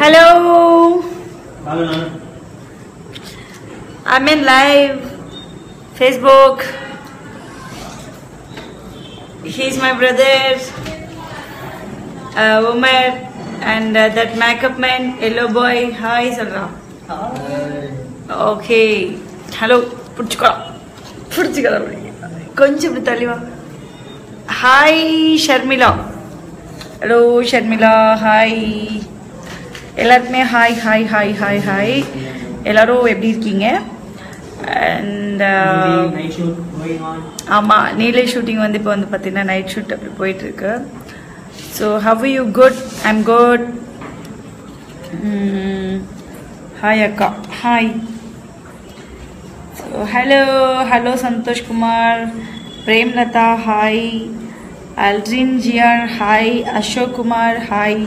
Hello. I'm in live. Facebook. He's my brother. Uh, Umar. And uh, that makeup man, yellow boy. Hi, Salra. Okay hello பிடிச்சிக்கலாம் பிடிச்சிக்கலாம் கொஞ்சம் இப்படி தள்ளி வா hi Sharmila hello Sharmila hi எல்லாருக்குமே hi hi hi hi hi எல்லாரும் எப்படி இருக்கீங்க? அண்ட் uh, ஆமாம் நீலே ஷூட்டிங் வந்து இப்போ வந்து பார்த்தீங்கன்னா நைட் ஷூட் அப்படி போயிட்டு இருக்கு so how you good I'm good hi அக்கா. Hi so hello hello Santhosh Kumar. Premalatha hi Alrin ஜியார் hi Ashok Kumar hi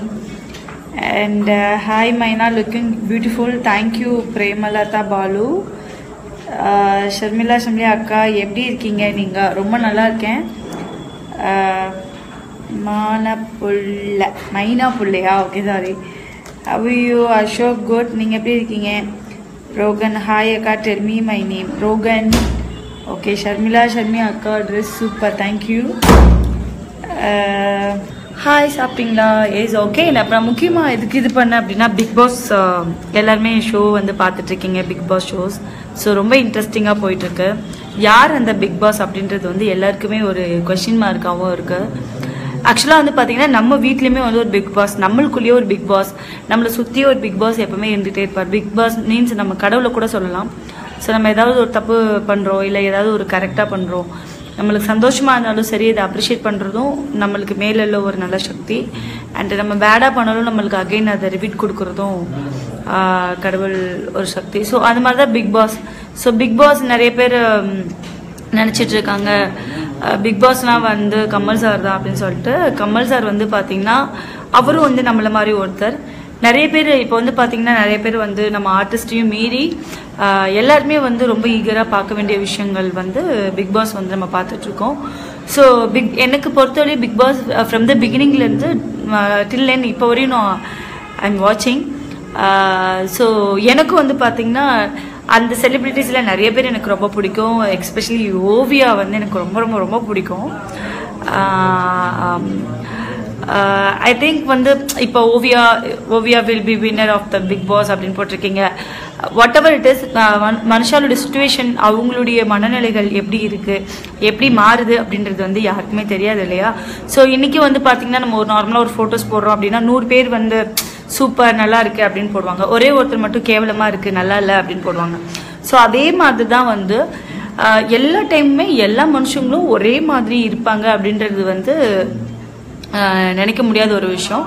and hi Maina looking beautiful thank you Premalatha Balu Sharmila Sharmila அக்கா எப்படி இருக்கீங்க நீங்கள் ரொம்ப நல்லா இருக்கேன். ஆஹ் மானப்புள்ள மைனா புள்ளையா ஓகே சாரி அவையோ அசோக் குட் நீங்கள் எப்படி இருக்கீங்க? ரோகன் ஹாய் அக்கா. Tell me my name Rohan. Okay Sharmila Sharmi அக்கா. Dress super thank you hi சாப்பிட்டீங்களா? இஸ் ஓகே நான் அப்புறம் முக்கியமாக எதுக்கு இது பண்ணேன் அப்படின்னா பிக் பாஸ் எல்லாருமே ஷோ வந்து பார்த்துட்ருக்கீங்க பிக் பாஸ் ஷோஸ் ஸோ ரொம்ப இன்ட்ரெஸ்டிங்காக போயிட்டுருக்கு. யார் அந்த பிக் பாஸ் அப்படின்றது வந்து எல்லாருக்குமே ஒரு கொஷின் மார்க்காகவும் இருக்குது ஆக்சுவலாக வந்து பார்த்தீங்கன்னா நம்ம வீட்லேயுமே வந்து ஒரு பிக் பாஸ் நம்மளுக்குள்ளேயே ஒரு பிக் பாஸ் நம்மளை சுற்றியே ஒரு பிக் பாஸ் எப்பவுமே இருந்துகிட்டே இருப்பார். பிக் பாஸ் மீன்ஸ் நம்ம கடவுளை கூட சொல்லலாம். ஸோ நம்ம ஏதாவது ஒரு தப்பு பண்ணுறோம் இல்லை ஏதாவது ஒரு கரெக்டாக பண்ணுறோம் நம்மளுக்கு சந்தோஷமாக இருந்தாலும் சரி இதை அப்ரிஷியேட் பண்ணுறதும் நம்மளுக்கு மேலே ஒரு நல்ல சக்தி. அண்ட் நம்ம பேடாக பண்ணாலும் நம்மளுக்கு அகைன் அதை ரிப்பீட் கொடுக்குறதும் கடவுள் ஒரு சக்தி. ஸோ அது மாதிரி தான் big boss so big boss நிறைய பேர் நினச்சிட்டு இருக்காங்க. பிக் பாஸ்லாம் வந்து கமல் சார் தான் அப்படின்னு சொல்லிட்டு கமல் சார் வந்து பார்த்தீங்கன்னா அவரும் வந்து நம்மள மாதிரி ஒருத்தர். நிறைய பேர் இப்போ வந்து பார்த்தீங்கன்னா நிறைய பேர் வந்து நம்ம ஆர்டிஸ்டையும் மீறி எல்லாருமே வந்து ரொம்ப ஈகராக பார்க்க வேண்டிய விஷயங்கள் வந்து பிக் பாஸ் வந்து நம்ம பார்த்துட்ருக்கோம் ஸோ பிக் எனக்கு பொறுத்தவரை பிக் பாஸ் ஃப்ரம் த பிகினிங்லேருந்து டில் என் இப்போ வரையும் நான் ஐ எம் வாட்சிங் ஸோ எனக்கும் வந்து பார்த்தீங்கன்னா அந்த செலிப்ரிட்டிஸில் நிறைய பேர் எனக்கு ரொம்ப பிடிக்கும். எக்ஸ்பெஷலி ஓவியா வந்து எனக்கு ரொம்ப ரொம்ப ரொம்ப பிடிக்கும். Uh, ஐ திங்க் வந்து இப்போ Oviya Oviya will be winner of the big boss அப்படின்னு போட்டிருக்கீங்க. வாட் எவர் இட் இஸ் மனுஷாலுடைய சுச்சுவேஷன் அவங்களுடைய மனநிலைகள் எப்படி இருக்கு எப்படி மாறுது அப்படின்றது வந்து யாருக்குமே தெரியாது இல்லையா? ஸோ இன்னைக்கு வந்து பார்த்தீங்கன்னா நம்ம ஒரு நார்மலாக ஒரு ஃபோட்டோஸ் போடுறோம் அப்படின்னா நூறு பேர் வந்து சூப்பர் நல்லா இருக்கு அப்படின்னு போடுவாங்க. ஒரே ஒருத்தர் மட்டும் கேவலமாக இருக்கு நல்லா இல்லை அப்படின்னு போடுவாங்க. ஸோ அதே மாதிரி தான் வந்து uh, எல்லா டைமுமே எல்லா மனுஷங்களும் ஒரே மாதிரி இருப்பாங்க அப்படின்றது வந்து நினைக்க முடியாத ஒரு விஷயம்.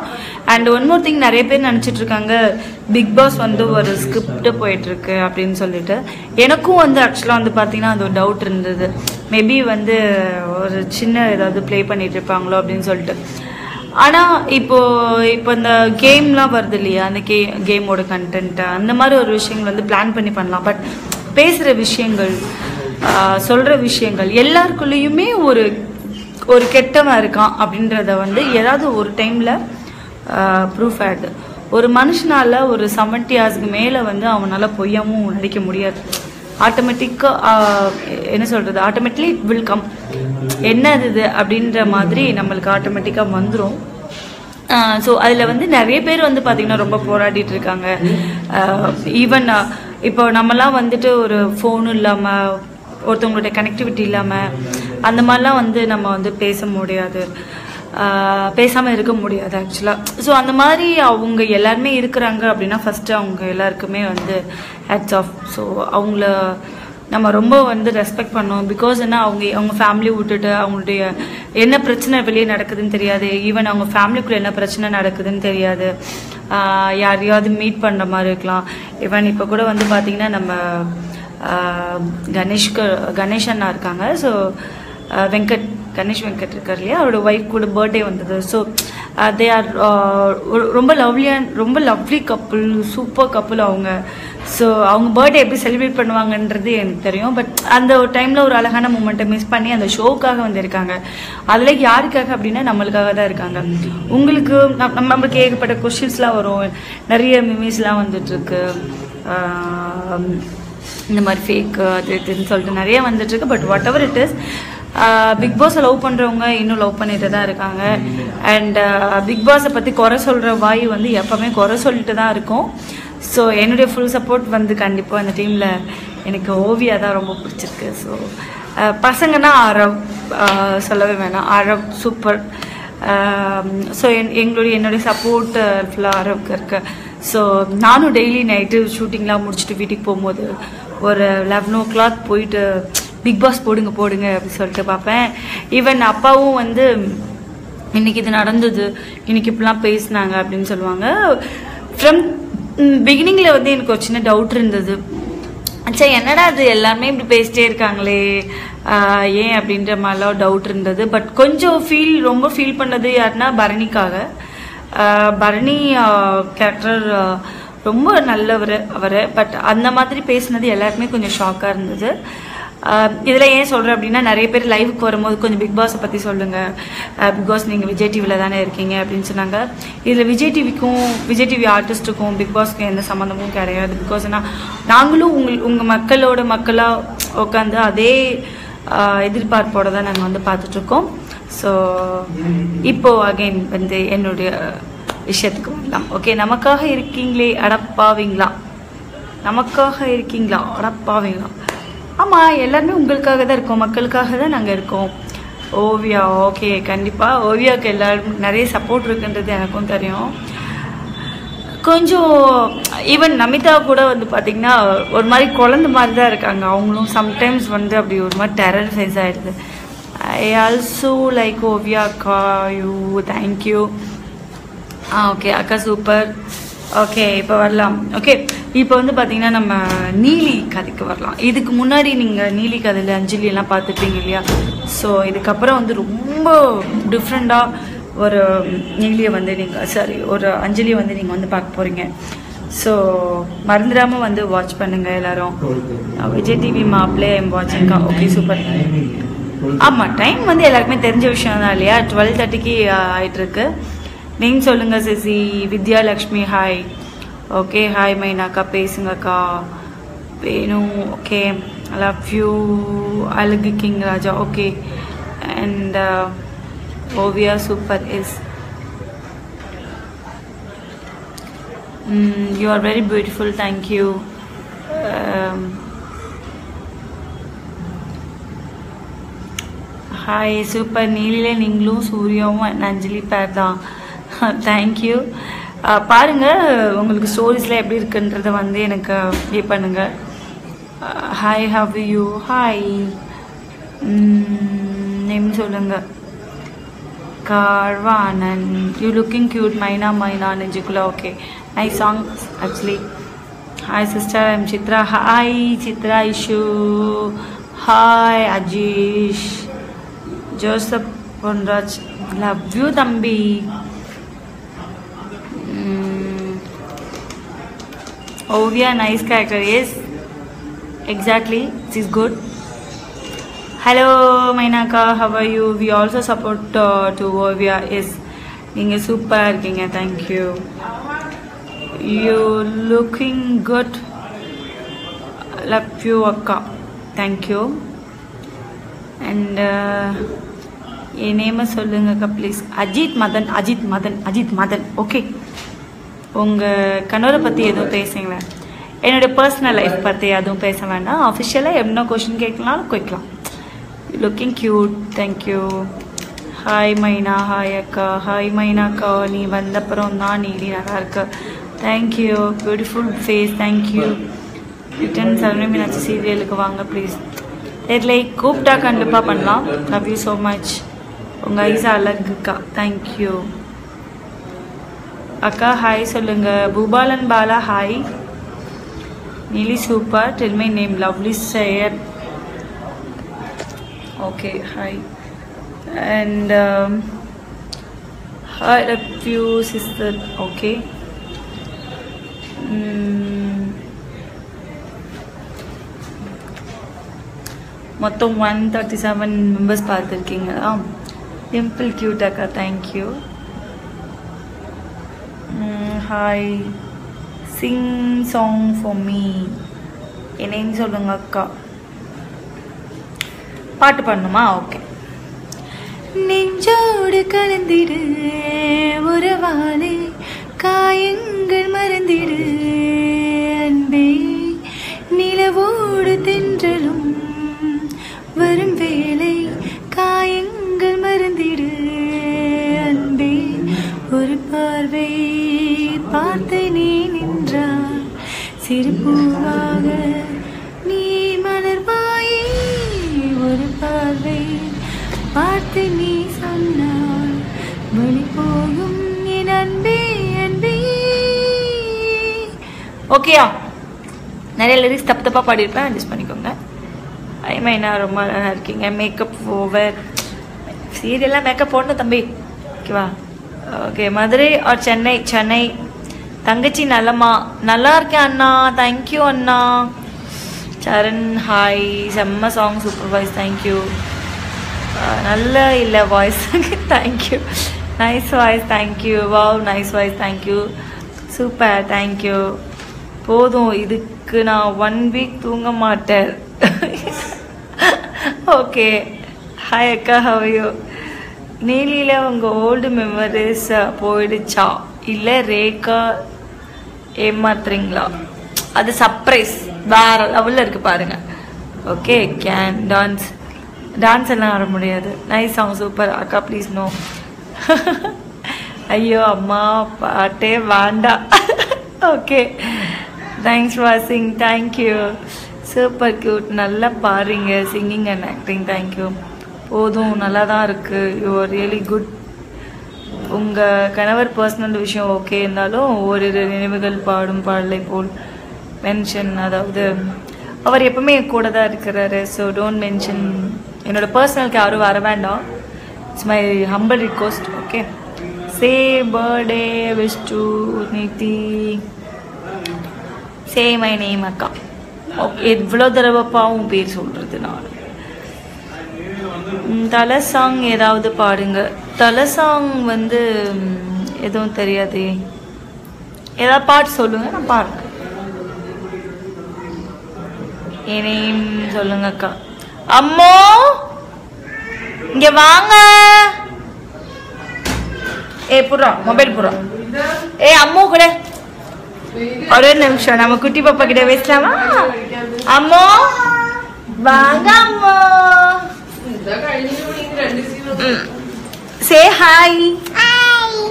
அண்ட் ஒன் மோர் திங் நிறைய பேர் நினச்சிட்டு இருக்காங்க பிக் பாஸ் வந்து ஒரு ஸ்கிரிப்ட் போயிட்டு இருக்கு அப்படின்னு சொல்லிட்டு. எனக்கும் வந்து ஆக்சுவலாக வந்து பார்த்தீங்கன்னா அது ஒரு டவுட் இருந்தது. மேபி வந்து ஒரு சின்ன ஏதாவது ப்ளே பண்ணிட்டு இருப்பாங்களோ அப்படின்னு சொல்லிட்டு. ஆனால் இப்போ இப்போ இந்த கேம்லாம் வருது இல்லையா? அந்த கே கேமோட கண்டென்ட் அந்த மாதிரி ஒரு விஷயங்கள் வந்து பிளான் பண்ணி பண்ணலாம். பட் பேசுகிற விஷயங்கள் சொல்கிற விஷயங்கள் எல்லாருக்குள்ளேயுமே ஒரு ஒரு கெட்டவன் இருக்கான் அப்படின்றத வந்து ஏதாவது ஒரு டைமில் ப்ரூஃப் ஆகிடுது ஒரு மனுஷனால் ஒரு செவன்டி ஹார்ஸ்க்கு மேலே வந்து அவனால் பொய்யாமும் நடிக்க முடியாது. ஆட்டோமேட்டிக்காக என்ன சொல்கிறது ஆட்டோமேட்டிக்லி இட் வில் கம் என்ன இது அப்படின்ற மாதிரி நம்மளுக்கு ஆட்டோமேட்டிக்காக வந்துடும் ஸோ அதில் வந்து நிறைய பேர் வந்து பார்த்திங்கன்னா ரொம்ப போராடிட்டு இருக்காங்க. ஈவன் இப்போ நம்மலாம் வந்துட்டு ஒரு ஃபோனும் இல்லாமல் ஒருத்தவங்களுடைய கனெக்டிவிட்டி இல்லாமல் அந்த மாதிரிலாம் வந்து நம்ம வந்து பேச முடியாது. பேசாமல் இருக்க முடியாது ஆக்சுவலாக ஸோ அந்த மாதிரி அவங்க எல்லாருமே இருக்கிறாங்க அப்படின்னா ஃபஸ்ட்டு அவங்க எல்லாருக்குமே வந்து ஹேட்ஸ் ஆஃப் ஸோ அவங்கள நம்ம ரொம்ப வந்து ரெஸ்பெக்ட் பண்ணோம். பிகாஸ் என்ன அவங்க அவங்க ஃபேமிலி விட்டுட்டு அவங்களுடைய என்ன பிரச்சனை வெளியே நடக்குதுன்னு தெரியாது. ஈவன் அவங்க ஃபேமிலிக்குள்ளே என்ன பிரச்சனை நடக்குதுன்னு தெரியாது. யாரையாவது மீட் பண்ணுற மாதிரி இருக்கலாம். ஈவன் இப்போ கூட வந்து பார்த்தீங்கன்னா நம்ம ஆஹ் கணேஷ்க்கு கணேஷ் அண்ணா இருக்காங்க. ஸோ வெங்கட் கணேஷ் வெங்கட் இருக்கார் இல்லையா? அவரோட ஒய்ஃப் கூட பர்த்டே வந்தது. ஸோ தே ஆர் ரொம்ப லவ்லியான ரொம்ப லவ்லி கப்புள் சூப்பர் கப்புள் அவங்க. ஸோ அவங்க பர்த்டே எப்படி செலிப்ரேட் பண்ணுவாங்கன்றது எனக்கு தெரியும். பட் அந்த ஒரு டைமில் ஒரு அழகான மூமெண்ட்டை மிஸ் பண்ணி அந்த ஷோக்காக வந்திருக்காங்க. அதில் யாருக்காக அப்படின்னா நம்மளுக்காக தான் இருக்காங்க. உங்களுக்கு நம்- நம்ம நம்மளுக்கு ஏகப்பட்ட கொஷின்ஸ்லாம் வரும். நிறைய மிமிஸ்லாம் வந்துட்டுருக்கு. இந்த மாதிரி ஃபேக் அது இதுன்னு சொல்லிட்டு நிறைய வந்துட்டுருக்கு. But whatever it is big பாஸை லவ் பண்ணுறவங்க இன்னும் லவ் பண்ணிட்டு தான் இருக்காங்க. அண்ட் பிக் பாஸை பற்றி குறை சொல்கிற வாய் வந்து எப்போவுமே குறை சொல்லிட்டு தான் இருக்கும். ஸோ என்னுடைய ஃபுல் சப்போர்ட் வந்து கண்டிப்பாக அந்த டீமில் எனக்கு ஓவியா தான் ரொம்ப பிடிச்சிருக்கு. ஸோ பசங்கன்னா அரவ் சொல்லவே வேணாம். அரவ் சூப்பர் ஸோ என் எங்களுடைய என்னுடைய சப்போர்ட் ஃபுல்லாக அரவுக்கு இருக்கு. ஸோ நானும் டெய்லி நைட்டு ஷூட்டிங்லாம் முடிச்சுட்டு வீட்டுக்கு போகும்போது ஒரு லெவன் ஓ கிளாக் போயிட்டு பிக் பாஸ் போடுங்க போடுங்க அப்படின்னு சொல்லிட்டு பார்ப்பேன். ஈவன் அப்பாவும் வந்து இன்னைக்கு இது நடந்தது இன்னைக்கு இப்படிலாம் பேசினாங்க அப்படின்னு சொல்லுவாங்க. ஃப்ரம் பிகினிங்கில் வந்து எனக்கு ஒரு சின்ன டவுட் இருந்தது. சரி என்னடா அது எல்லாருமே இப்படி பேசிட்டே இருக்காங்களே. ஏன்? அப்படின்ற மாதிரிலாம் டவுட் இருந்தது. பட் கொஞ்சம் ஃபீல் ரொம்ப ஃபீல் பண்ணது யாருன்னா பரணிக்காக. பரணி கேரக்டர் ரொம்ப நல்லவர் அவர். பட் அந்த மாதிரி பேசினது எல்லாருக்குமே கொஞ்சம் ஷாக்காக இருந்தது. இதில் ஏன் சொல்கிறேன் அப்படின்னா நிறைய பேர் லைவுக்கு வரும்போது கொஞ்சம் பிக் பாஸை பற்றி சொல்லுங்க. பிக் பாஸ் விஜய் டிவியில் தானே இருக்கீங்க அப்படின்னு சொன்னாங்க. இதில் விஜய் டிவிக்கும் விஜய் டிவி ஆர்டிஸ்ட்டுக்கும் பிக் பாஸ்க்கும் எந்த சம்மந்தமும் கிடையாது. பிகாஸ் நாங்களும் உங்கள் உங்கள் மக்களோட மக்களாக உட்காந்து அதே எதிர்பார்ப்போடு தான் நாங்கள் வந்து பார்த்துட்ருக்கோம். ஸோ இப்போ அகைன் வந்து என்னுடைய விஷயத்துக்கு வரலாம். ஓகே நமக்காக இருக்கீங்களே அடப்பாவீங்களா? நமக்காக இருக்கீங்களா? அடப்பாவீங்களா? ஆமாம் எல்லாருமே உங்களுக்காக தான் இருக்கோம். மக்களுக்காக தான் நாங்கள் இருக்கோம். ஓவியா ஓகே கண்டிப்பாக ஓவியாவுக்கு எல்லாரும் நிறைய சப்போர்ட் இருக்குன்றது எனக்கும் தெரியும். கொஞ்சம் ஈவன் நமிதா கூட வந்து பார்த்தீங்கன்னா ஒரு மாதிரி குழந்தை மாதிரி தான் இருக்காங்க. அவங்களும் சம்டைம்ஸ் வந்து அப்படி ஒரு மாதிரி டெரர் ஃபேஸ் ஆகிடுது ஐ ஆல்சோ லைக் ஓவியா அக்கா யூ தேங்க்யூ ஆ ஓகே அக்கா சூப்பர் ஓகே இப்போ வரலாம். ஓகே இப்போ வந்து பார்த்தீங்கன்னா நம்ம நீலி கதைக்கு வரலாம். இதுக்கு முன்னாடி நீங்கள் நீலி கதையில் அஞ்சலி எல்லாம் பார்த்துருப்பீங்க இல்லையா? ஸோ இதுக்கப்புறம் வந்து ரொம்ப டிஃப்ரெண்ட்டாக ஒரு நீலியை வந்து நீங்கள் சாரி ஒரு அஞ்சலியை வந்து நீங்கள் வந்து பார்க்க போகிறீங்க ஸோ மறந்துடாமல் வந்து வாட்ச் பண்ணுங்கள் எல்லாரும். விஜய் டிவி மாப்பிளே எம் வாட்சிங்க்கா ஓகே சூப்பர் ஆமாம் டைம் வந்து எல்லாருக்குமே தெரிஞ்ச விஷயம் தான் இல்லையா? டுவெல் தேர்ட்டிக்கு ஆயிட்டு இருக்கு நீங்கள் சொல்லுங்க சிசி. வித்யாலக்ஷ்மி ஹாய் ஓகே ஹாய் மைனாக்கா பேசுங்கக்கா வேணும் ஓகே லவ் யூ அழகு king Raja okay and Oviya super is you are very beautiful thank you hi super நீலிலே நீங்களும் சூர்யாவும் and அஞ்சலி பேர் தான் தேங்க்யூ பாருங்க உங்களுக்கு ஸ்டோரிஸ்லாம் எப்படி இருக்குன்றத வந்து எனக்கு இது பண்ணுங்க. Hi how you hi name சொல்லுங்க. கார்வானன் யூ லுக்கிங் கியூட் மைனா மைனா நெஞ்சுக்குள்ள ஓகே நை song actually hi sister I'm Chitra hi Chitra issue hi Ajeesh Joseph Ponraj love you தம்பி. Oviya nice character yes exactly it is good hello Minorca how are you we also support to Oviya yes நீங்கள் சூப்பராக இருக்கீங்க thank you you looking good love you அக்கா thank you and என் நேமை சொல்லுங்கக்கா please Ajith Madan Ajith Madan Ajith Madan okay உங்கள் கணவரை பற்றி எதுவும் பேசுங்களேன். என்னுடைய பர்சனல் லைஃப் பற்றி எதுவும் பேச வேண்டாம். அஃபிஷியலாக என்ன கொஷின் கேட்கலாம். கேட்கலாம் looking cute thank you hi Maina hi அக்கா. ஹாய் மைனா அக்கா. நீ வந்தப்புறம் தான் நீடி நல்லா இருக்க. Thank you beautiful face thank you return Sarani Meenakshi சீரியலுக்கு வாங்க ப்ளீஸ் தெரியல கூப்பிட்டா கண்டிப்பாக பண்ணலாம். லவ் யூ ஸோ மச் உங்கள் ஐஸ் அழகுக்கா. தேங்க்யூ அக்கா ஹாய் சொல்லுங்க Boopalan Bala hi Neeli super tell my name lovely Iyer okay hi and hi love you sister okay மொத்தம் ஒன் தேர்ட்டி செவன் மெம்பர்ஸ் பார்த்துருக்கீங்களா சிம்பிள் க்யூட் அக்கா thank you hi sing song for me என்னன்னு சொல்லுங்க அக்கா. பாட்டு பண்ணுமா okay நெஞ்சோடு கலந்திடு உறவாலே திருப்பூவாக நீ மலர்வாயே ஒரு பார்வை பார்த்து நீ சொன்னால் வழி போகும் என் அன்பே அன்பே. ஓகேயா நிறைய லிரிக்ஸ் தப்பு தப்பாக பாடியிருப்பேன். அட்ஜஸ்ட் பண்ணிக்கோங்க. என்ன ரொம்ப நல்லா இருக்கீங்க. மேக்கப் ஓவர் சீரியலாக மேக்கப் போடணும் தம்பி. ஓகேவா ஓகே மதுரை ஆர் சென்னை? சென்னை தங்கச்சி நலமா? நல்லா இருக்கேன் அண்ணா. தேங்க்யூ அண்ணா. சரண் ஹாய் செம்ம song super voice thank you நல்ல இல்லை voice thank you nice voice thank you wow nice voice thank you super thank you போதும். இதுக்கு நான் ஒன் வீக் தூங்க மாட்டேன். ஓகே ஹாய் அக்கா ஹவையோ நீலியில் உங்கள் ஓல்டு மெமரிஸ் போயிடுச்சா? இல்லை ரேகா ஏமாத்துறீங்களா? அது சர்ப்ரைஸ் வேற லெவலில் இருக்கு பாருங்க. ஓகே கேன் டான்ஸ் டான்ஸ் எல்லாம் ஆட முடியாது. நைஸ் சாங் சூப்பர் அக்கா ப்ளீஸ் நோ ஐயோ அம்மா பாட்டே வேண்டாம் okay thanks washing thank you super cute நல்லா பாருங்க சிங்கிங் அண்ட் ஆக்டிங் தேங்க்யூ போதும். நல்லா தான் இருக்குது யூ ஆர் ரியலி குட் உங்கள் கணவர் பர்சனல் விஷயம் ஓகே இருந்தாலும் ஓரிரு நினைவுகள் பாடும் பாடலை போல் மென்ஷன் அதாவது அவர் எப்பவுமே கூட தான் இருக்கிறாரு. ஸோ டோன்ட் மென்ஷன் என்னோட பர்சனலுக்கு யாரும் வர வேண்டாம். It's my humble request okay say birthday wish to Nidhi say my name அக்கா. ஓகே எவ்வளோ தடவைப்பாவும் பேர் சொல்கிறது நான். தலை சாங் ஏதாவது பாடுங்க. தலை சாங் வந்து எதுவும் தெரியாதே. ஏதாவது பாட்டு சொல்லுங்க நான் பாடுறேன். என்னையும் சொல்லுங்க அக்கா. அம்மோ! இங்க வாங்க. ஏ புறா மொபைல் புறா ஏ அம்மோ கூட. ஒரே நிமிஷம் நம்ம குட்டி பாப்பா கிட்ட பேசலாமா? அம்மோ! வாங்க அம்மோ! சே ஹாய்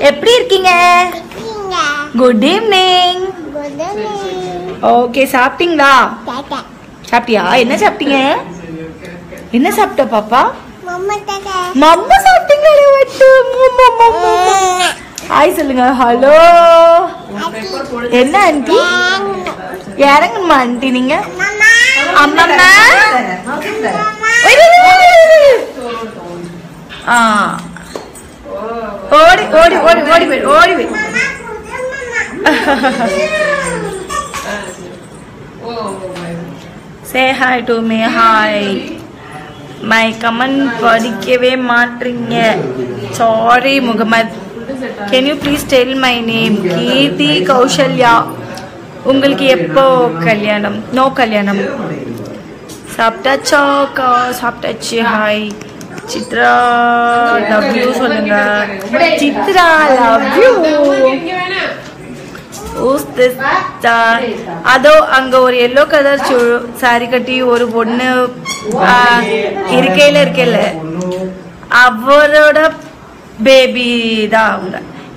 எப்படி இருக்கீங்க? குட் ஈவினிங் ஓகே சாப்பிட்டீங்களா? சாப்பிட்டியா? என்ன சாப்பிட்டீங்க? என்ன சாப்பிட்ட பாப்பா? மம்மா சாப்பிட்டீங்களா ஹாய் சொல்லுங்க. ஹலோ என்ன ஆண்டி இறங்கணுமா ஆண்டி நீங்க? அம்மம்மா? ஆ. ஓடி ஓடி ஓடி ஓடி போய் ஓடி போய் say hi to me hi my comment படிக்கவே மாட்டீங்க sorry Mohammed. Can you please tell my name Keerthi Kausalya உங்களுக்கு எப்போ கல்யாணம்? நோ கல்யாணம். சாப்பிட்டாச்சா அக்கா சாப்பிட்டாச்சு ஹாய் சித்ரா லவ் யூ சொல்லுங்க. சித்ரா லவ் யூ அதோ அங்க ஒரு எல்லோ கலர் சாரி கட்டி ஒரு பொண்ணு இருக்கையில இருக்கல அவரோட பேபி தான் அவங்க.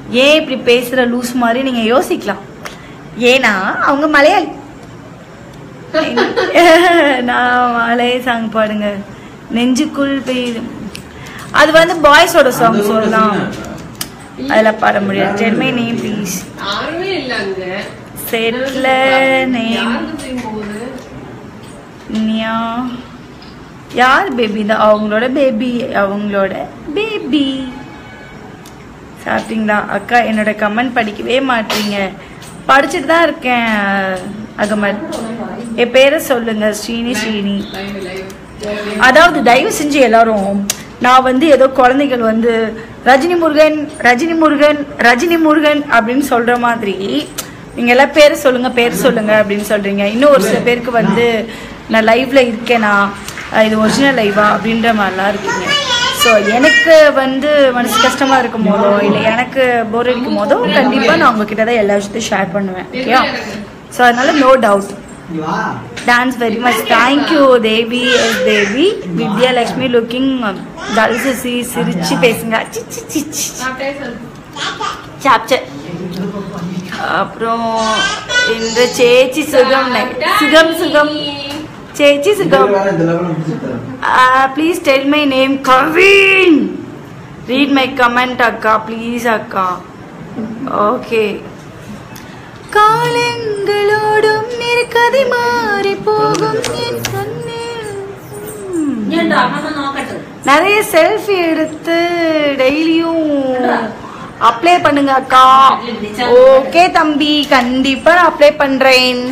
ஏன் இப்படி பேசுற லூஸ் மாதிரி நீங்க யோசிக்கலாம். ஏன்னா அவங்க மலையாளி. நான் மலைய சாங் பாடுங்க. நெஞ்சுக்குள் பெய்யுது அது வந்து பாய்ஸோட சாங் சொல்லலாம். அதில் பாட முடியாது. டெல்மே நேம் ப்ளீஸ் செட்ல நேம் நியா? யார் பேபி தான் அவங்களோட பேபி அவங்களோட பேபி சாப்பிட்டீங்களா? அக்கா என்னோட கமெண்ட் படிக்கவே மாட்டீங்க. படிச்சுட்டு தான் இருக்கேன் அகமத். என் பேரை சொல்லுங்க ஸ்ரீனி ஸ்ரீனி. அதாவது தயவு செஞ்சு எல்லாரும் நான் வந்து ஏதோ குழந்தைகள் வந்து ரஜினி முருகன் ரஜினி முருகன் ரஜினி முருகன் அப்படின்னு சொல்ற மாதிரி நீங்க எல்லாம் பேர் சொல்லுங்க பேர் சொல்லுங்க அப்படின்னு சொல்றீங்க. இன்னும் ஒரு சில பேருக்கு வந்து நான் லைவ்ல இருக்கேனா இது ஒரிஜினல் லைவா அப்படின்ற மாதிரிலாம் இருக்கீங்க. ஸோ எனக்கு வந்து மனசு கஷ்டமாக இருக்கும் போதோ இல்லை எனக்கு போர் அடிக்கும் போதோ கண்டிப்பாக நான் உங்ககிட்ட தான் எல்லா விஷயத்தையும் ஷேர் பண்ணுவேன் ஓகேயா ஸோ அதனால no doubt dance very much thank you Devi yes Devi Vidyalakshmi looking தல்சசி சிரிச்சு பேசுங்க. சி, சி, சி, அப்புறம் இந்த சேச்சி சுகம் சுகம் சுகம். சேச்சி சுகம். Please tell my name Kavin read my comment அக்கா ப்ளீஸ் அக்கா ஓகே காலங்களோடும் நெருக்கதை மாறி போகும் என் கண்ணில். ம். நிறைய செல்ஃபி எடுத்து டெய்லியும் அப்ளை பண்ணுங்க அக்கா ஓகே தம்பி கண்டிப்பா அப்ளை பண்றேன்.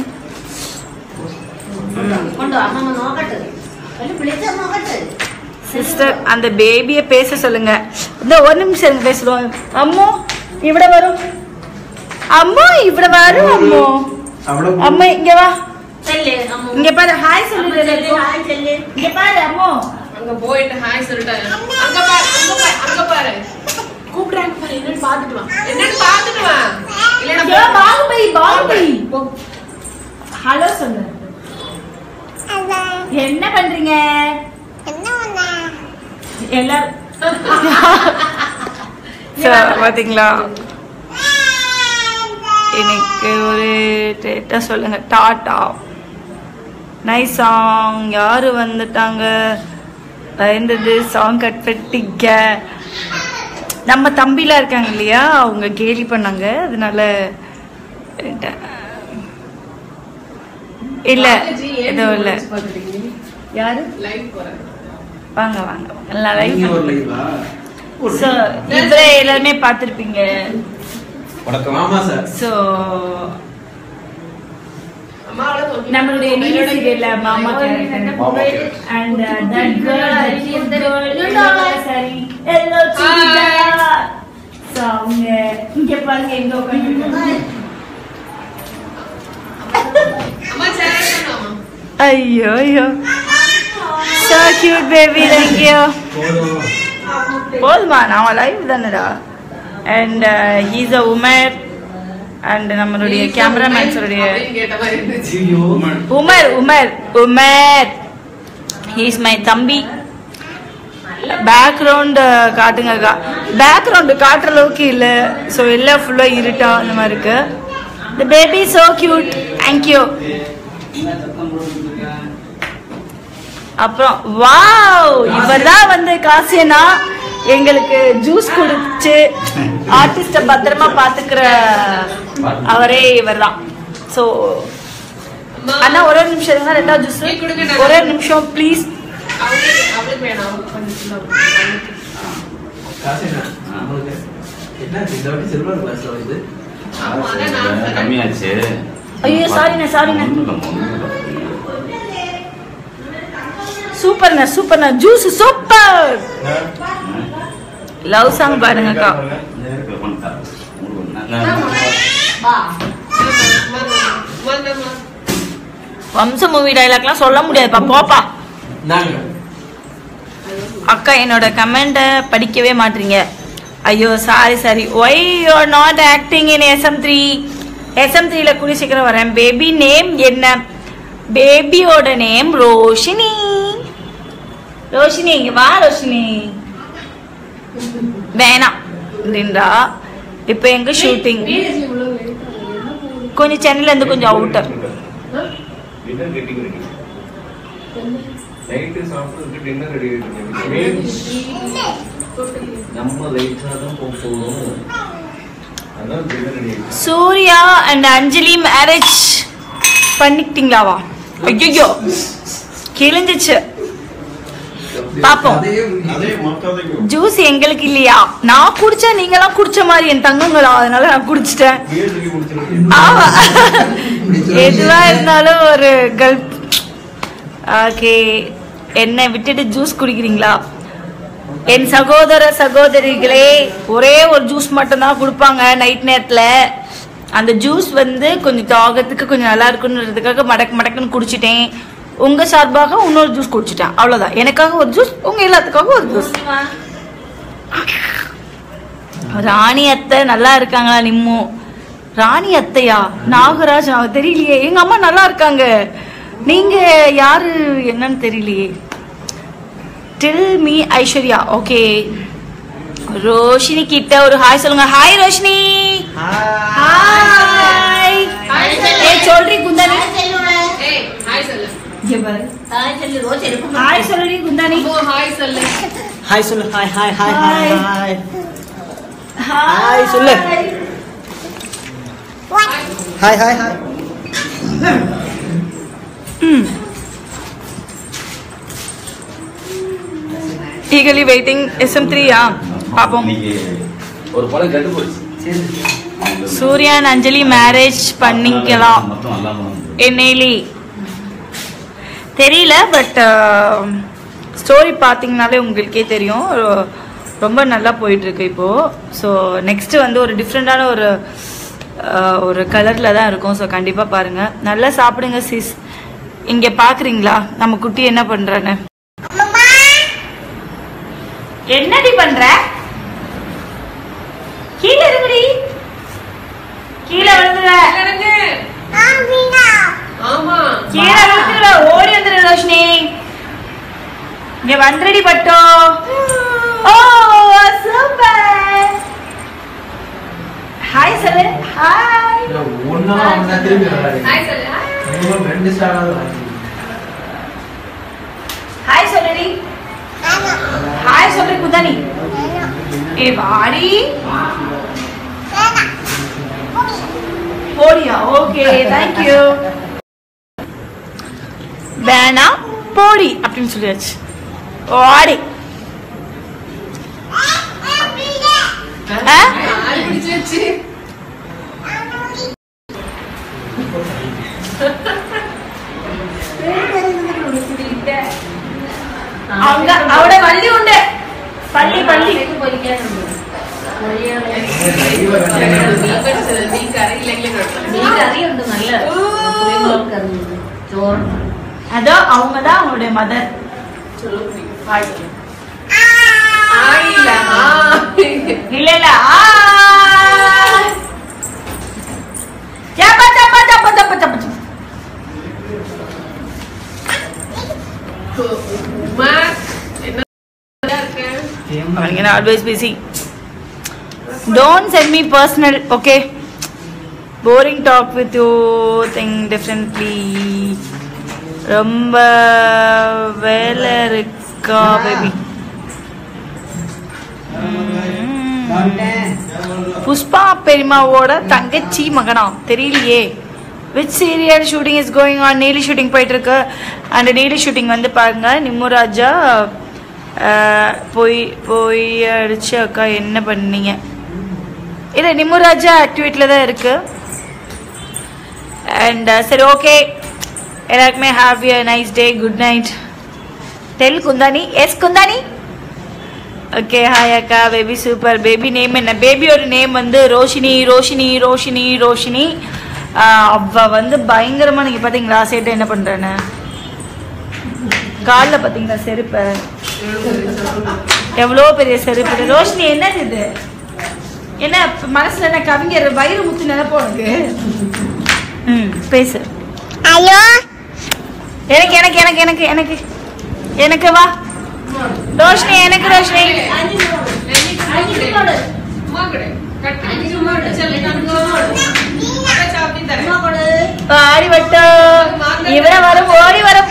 சிஸ்டர் அந்த பேபிய பேச சொல்லுங்க. இந்த ஒரு நிமிஷம் பேசுறோம் அம்மோ இவிட வரும். அம்மோ இவிட வரும் அம்மோ. அம்மா. இங்க வா. இங்க பாரு ஹாய் சொல்லு இங்க பாரு அம்மோ. அங்க போயிட்டு ஹாய் சொல்லிட்டேன் அங்க பாரு அங்க பாரு அங்க பாரு. கூப்பிடுறாங்க பாரு என்னன்னு பாத்துட்டு வா. என்னன்னு பாத்துட்டு வா. வா, பாகுபலி பாகுபலி ஹலோ சொல்லு என்ன பண்றீங்க? எல்லாரும் பாத்தீங்களா? எனக்கு ஒரு டேட்டா சொல்லுங்க. டாட்டா. நைஸ் சாங் யாரு வந்துட்டாங்க? பயந்தது சாங் கட் பண்ணிட்டீங்க. நம்ம தம்பிலாம் இருக்காங்க இல்லையா? அவங்க கேலி பண்ணாங்க. அதனால இல்ல எதுவும் இல்ல. யாரு? வாங்க வாங்க. எல்லாம் லைவ் ஸோ இவரை எல்லாருமே அம்மாவோட சொல்லி நம்மளுடைய சீரியல்ல மாமா. அண்ட் தட் கேர்ள் சரி எல்லோ ஸோ அவங்க இங்க பாருங்க எங்க உட்காந்துருக்காங்க அம்மா சேர் பண்ணுமா ஐயோ ஐயோ. ஸோ கியூட் பேபி தேங்க்யூ போதுமா? நான் லைவ் தானடா. And he's a Umar and நம்மளுடைய இருந்துச்சு. உமர் உமர் உமர் ஹீஸ் மை தம்பி. பேக்ரவுண்ட் காட்டுங்கக்கா பேக்ரவுண்டு காட்டுற அளவுக்கு இல்லை. ஸோ எல்லாம் ஃபுல்லாக இருட்டா அந்த மாதிரி இருக்கு. The baby so cute thank you அப்புறம் வாவ் இவர்தான் வந்து காசியனா? எங்களுக்கு ஜூஸ் குடிச்சு ஆர்டிஸ்ட பத்திரமா பாத்துக்கிற அவரே இவர்தான். சோ அண்ணா ஒரே ஒரு நிமிஷம் இருங்க ரெண்டாவது ஜூஸ் ஒரே ஒரு நிமிஷம் ப்ளீஸ் அவளுக்கு அவளுக்கு வேணாம். சூப்பர்ண்ணா சூப்பர்ண்ணா ஜூஸ் சூப்பர் லவ் சாங் பாருங்க அக்கா வம்ச மூவி டைலாக்லாம் சொல்ல முடியாதுப்பா போப்பா அக்கா என்னோட கமெண்ட்டை படிக்கவே மாட்டீங்க. ஐயோ sorry sorry why you are not acting in SM three SM த்ரீல கூடிய சீக்கிரம் வரேன். பேபி நேம் என்ன? பேபியோட நேம் ரோஷினி. ரோஷினி இங்க வா ரோஷினி வேணாம் அப்படின்றா இப்போ எங்க ஷூட்டிங் கொஞ்சம் சென்னையில இருந்து கொஞ்சம் outer dinner getting ready night சாப்பிட்றதுக்கு டின்னர் ரெடி ஆகிட்டு நம்ம லைட்டாக தான் போக போகிறோம் அதான் டின்னர் ரெடி ஆகிட்டு சூர்யா அண்ட் அஞ்சலி மேரேஜ் பண்ணிக்கிட்டீங்களாவா ஐயோ கிழிஞ்சிச்சு பாப்போம். ஜூஸ் எங்களுக்கு இல்லையா? நான் குடிச்சா நீங்களாம் குடிச்ச மாதிரி என் தங்கங்களா? அதனால நான் குடிச்சிட்டேன். ஆமா. எதுவா இருந்தாலும் ஒரு கல்ப் ஓகே. என்னை விட்டுட்டு ஜூஸ் குடிக்கிறீங்களா? என் சகோதர சகோதரிகளே ஒரே ஒரு ஜூஸ் மட்டும்தான் கொடுப்பாங்க நைட் நேரத்துல. அந்த ஜூஸ் வந்து கொஞ்சம் தாகத்துக்கு கொஞ்சம் நல்லா இருக்குன்றதுக்காக மடக்கு மடக்குன்னு குடிச்சிட்டேன். உங்க சார்பாக இன்னொரு ஜூஸ் குடிச்சிட்டேன். அவ்வளவுதான். எனக்காக ஒரு ஜூஸ் உங்க எல்லாத்துக்காக ஒரு ஜூஸ் ராணி அத்தை நல்லா இருக்காங்களா நிம்மு? ராணி அத்தையா? நாகராஜ் நான் தெரியலையே. எங்க அம்மா நல்லா இருக்காங்க. நீங்க யாரு என்னன்னு தெரியலையே. Tell me Aishwarya. Okay Roshini கிட்ட ஒரு ஹாய் சொல்லுங்க. ஹாய் ரோஷினி. ஹாய் ஏ சொல்றி குந்தானி ஹாய் சொல்லு ஹாய் சொல்றி குந்தானி அம்மோ ஹாய் சொல்லு ஹாய் சொல்லு hi hi hi Hi. Hi hi hi சொல்லு hi hi hi eagerly waiting SM த்ரீயா பாப்போம் இன்னைக்கு ஒரு படம் கெட்டு போச்சு சூர்யான் அஞ்சலி மேரேஜ் பண்ணிக்கலாம் மொத்தம் நல்லா என்னையிலி தெரியல பட் ஸ்டோரி பார்த்தீங்கனாலே உங்களுக்கே தெரியும். ரொம்ப நல்லா போயிட்டு இருக்கு இப்போ. ஸோ நெக்ஸ்ட் வந்து ஒரு டிஃப்ரெண்டான ஒரு அஹ், ஒரு கலர்ல தான் இருக்கும். ஸோ கண்டிப்பா பாருங்க. நல்லா சாப்பிடுங்க சிஸ் இங்க பாக்குறீங்களா? நம்ம குட்டி என்ன பண்றான்னு? என்னடி பண்ற? கீழே இருக்குடி கீழே விழுந்துற கீழே விழுந்துருவ. ஓடி வந்துரு ரோஷினி. இங்க வந்துடி பட்டோ. ஓ சூப்பர் ஹாய் சொல்லு. ஹாய் ஒன்னும் அவன் திரும்பி வராது. ஹாய் சொல்லு. Hi. மினிமம் ரெண்டு ஸ்டார் ஆகுது ஹாய் சொல்லுடி. ஹாய் சொல்லு குதானி ஏ வாடி. போடியா ஓகே தேங்க்யூ வேணா போடி அப்படின்னு சொல்லியாச்சு. ஓடி. ஆ? Always busy don't send me personal okay boring talk with you thing differently ரொம்ப வேலை இருக்கா பேபி புஷ்பா பெரியமாவோட தங்கச்சி மகனா? தெரியலையே. Which serial shooting is going on Neeli shooting போயிட்டு இருக்கு. அண்ட் நீலி ஷூட்டிங் வந்து பாருங்க நிம்முராஜா போய் போய் அடிச்சு அக்கா என்ன பண்ணீங்க? இல்லை நிமுராஜா ஆக்டிவிட்டியில் தான் இருக்கு. அண்ட் சரி ஓகே எல்லாருக்குமே happy nice day good night tell Kunthani yes Kunthani okay hi அக்கா. பேபி சூப்பர் பேபி நேம் என்ன? பேபியோட நேம் வந்து ரோஷினி ரோஷினி ரோஷினி ரோஷினி. அவ வந்து பயங்கரமா நீங்க பாத்தீங்களா? சேட்டை என்ன பண்றேன்னு? காலில் பார்த்தீங்கன்னா செருப்பை? எவ்வளோ பெரிய செருப்பு ரோஷினி என்ன இது? என்ன மனசுல என்ன கவிஞர் வயிறு முத்து நினைப்போம் உனக்கு? ம் பேசு. ஐயோ எனக்கு எனக்கு எனக்கு எனக்கு எனக்கு எனக்கு வா. ரோஷினி எனக்கு ரோஷினி. ஆடி வட்டம் இவரை வரும் ஓடி வரும்.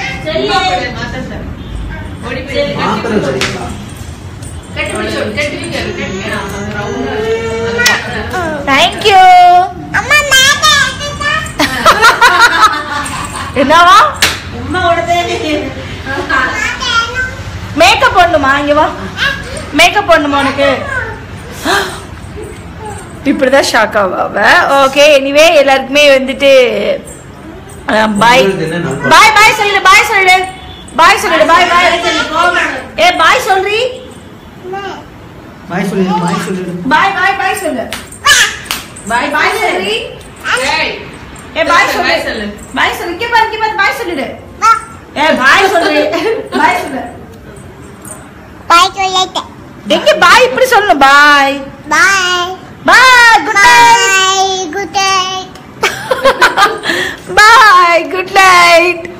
தேங்க்யூ என்னவா? மேக்கப் பண்ணுமா இங்க வா. மேக்கப் பண்ணுமா உனக்கு? இப்படிதான் ஷாக் ஆவா ஓகே எனிவே எல்லாருக்குமே வந்துட்டு பாய்? பாய் பாய் சொல்லு பாய் சொல்லு பாய் சொல்லிடு பாய் பாய் ஏ பாய் சொல்றி. பாய் சொல்லிடு பாய் சொல்லிடு. பாய் பாய் பாய் சொல்லு. பாய் பாய் சொல்றி. ஏய். ஏ பாய் சொல்லு Bye சொல்லு. பாய் சொல்லு. இங்க பாரு இங்க பாரு பாய் சொல்லிடு. ஏ பாய் சொல்றி பாய் சொல்லு. பாய் சொல்லிட்டேன். எங்க பாய் இப்படி சொல்லணும்? பாய் பாய் பாய் Bye. Good night.